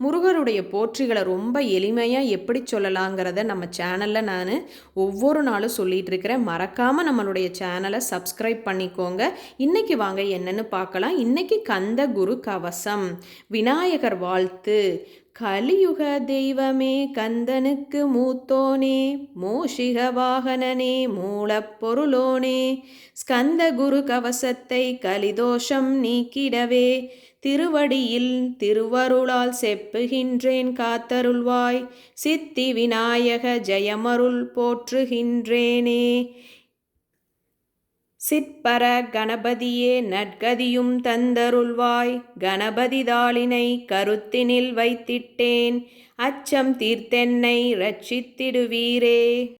முருகருடைய போற்றிகளை ரொம்ப எளிமையாக எப்படி சொல்லலாங்கிறத நம்ம சேனலில் நான் ஒவ்வொரு நாளும் சொல்லிகிட்டு இருக்கிறேன். மறக்காமல் நம்மளுடைய சேனலை சப்ஸ்கிரைப் பண்ணிக்கோங்க. இன்றைக்கி வாங்க என்னென்னு பார்க்கலாம். இன்றைக்கி கந்த குரு கவசம். விநாயகர் வாழ்த்து. கலியுக தெய்வமே கந்தனுக்கு மூத்தோனே மோஷிக வாகனனே மூலப்பொருளோனே ஸ்கந்த குரு கவசத்தை கலிதோஷம் நீக்கிடவே திருவடியில் திருவருளால் செப்புகின்றேன் காத்தருள்வாய். சித்தி விநாயக ஜெயமருள் போற்றுகின்றேனே. சிற்பர கணபதியே நற்கதியும் தந்தருள்வாய். கணபதிதாளினை கருத்தினில் வைத்திட்டேன். அச்சம் தீர்த்தென்னை ரட்சித்திடுவீரே.